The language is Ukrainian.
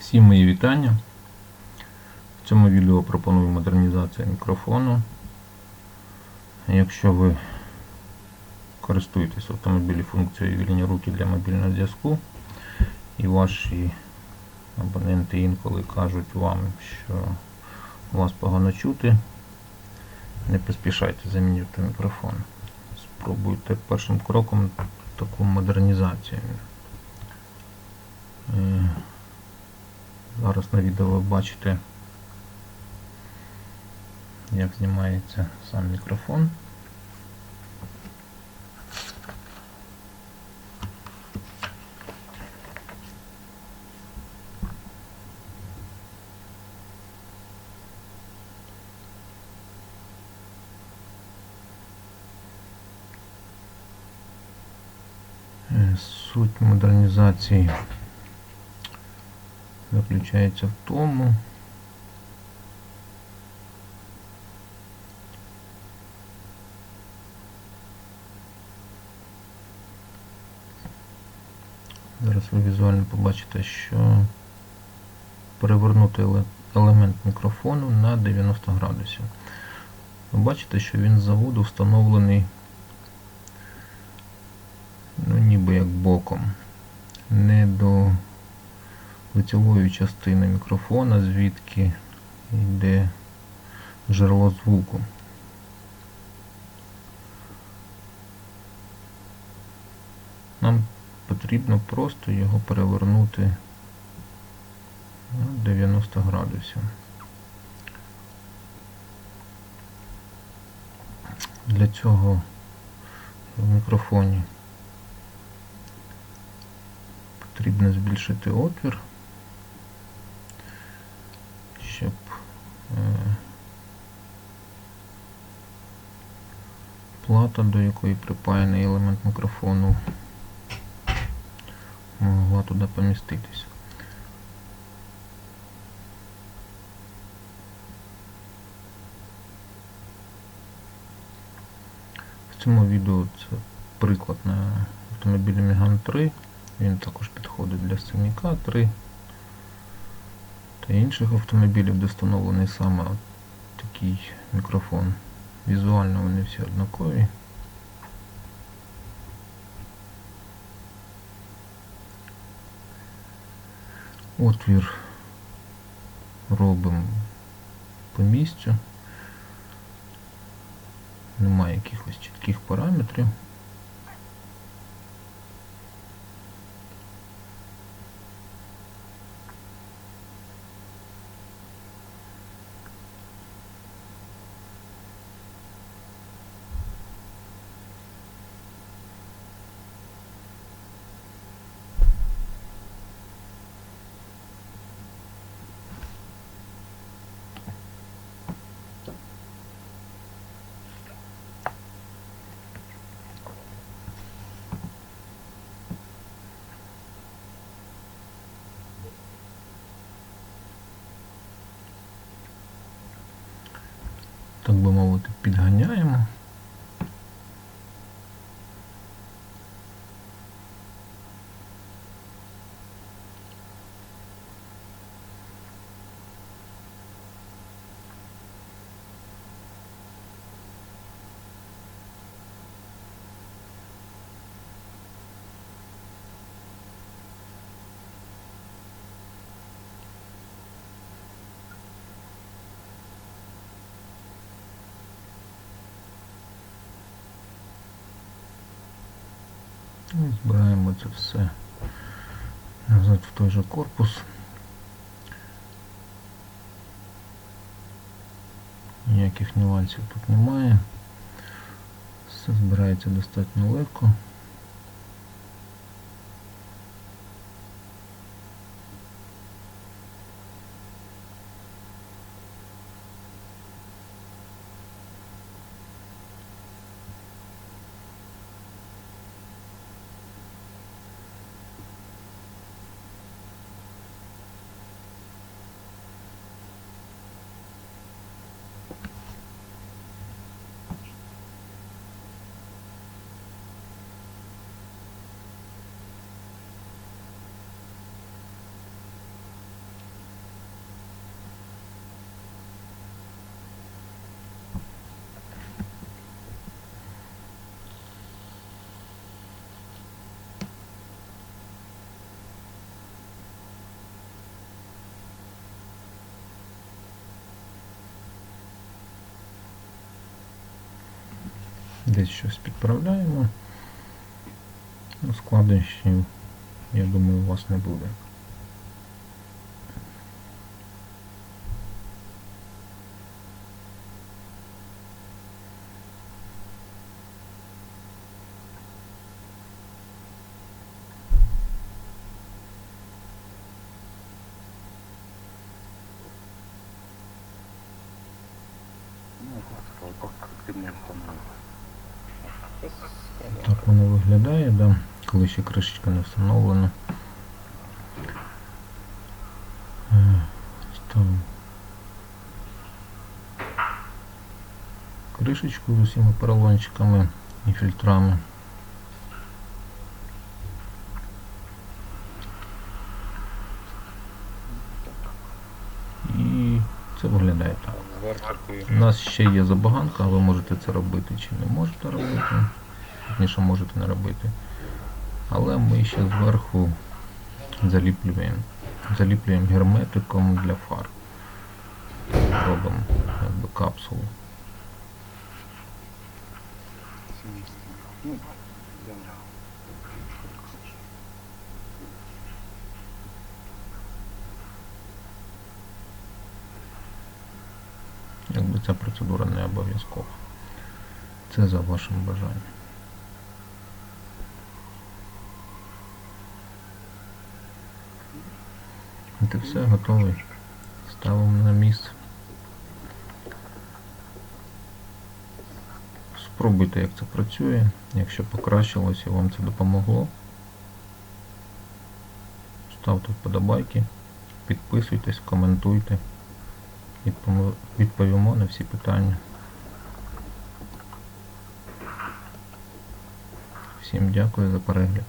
Всім мої вітання. В цьому відео пропоную модернізацію мікрофону. Якщо ви користуєтесь в автомобілі функцією вільні руки для мобільного зв'язку і ваші абоненти інколи кажуть вам, що вас погано чути, не поспішайте замінювати мікрофон. Спробуйте першим кроком таку модернізацію. Зараз на відео ви бачите, як знімається сам мікрофон. Е, Суть модернізації заключається в тому, зараз ви візуально побачите, що перевернути елемент мікрофону на 90 градусів. Ви бачите, що він з заводу встановлений ну, ніби як боком, не до лицевої частини мікрофона, звідки йде джерело звуку. Нам потрібно просто його перевернути на 90 градусів. Для цього в мікрофоні потрібно збільшити отвір, плата, до якої припаяний елемент мікрофону, могла туди поміститися. В цьому відео це приклад на автомобілі Megane 3. Він також підходить для Семіка 3 та інших автомобілів, де встановлений саме такий мікрофон. Візуально вони всі однакові. Отвір робимо по місцю. Немає якихось чітких параметрів. Так би мовити, підганяємо. І збираємо це все назад в той же корпус. Ніяких нюансів тут немає. Все збирається достатньо легко. Десь щось підправляємо. Ну, Складнощів, я думаю, у вас не буде. Ну, как сказал, как, как ты мне установил. Так воно виглядає, да? коли ще кришечка не встановлена. Е, Ставимо кришечку з усіма поролончиками і фільтрами. І це виглядає так. Зверху У нас ще є забаганка, ви можете це робити чи не можете робити. Точніше, можете не робити. Але ми ще зверху заліплюємо. Заліплюємо герметиком для фар. Робимо якби капсулу. Якби ця процедура не обов'язкова. Це за вашим бажанням. От і все, готовий. Ставимо на місце. Спробуйте, як це працює. Якщо покращилось і вам це допомогло. Ставте вподобайки, підписуйтесь, коментуйте. Відповімо на всі питання. Всім дякую за перегляд.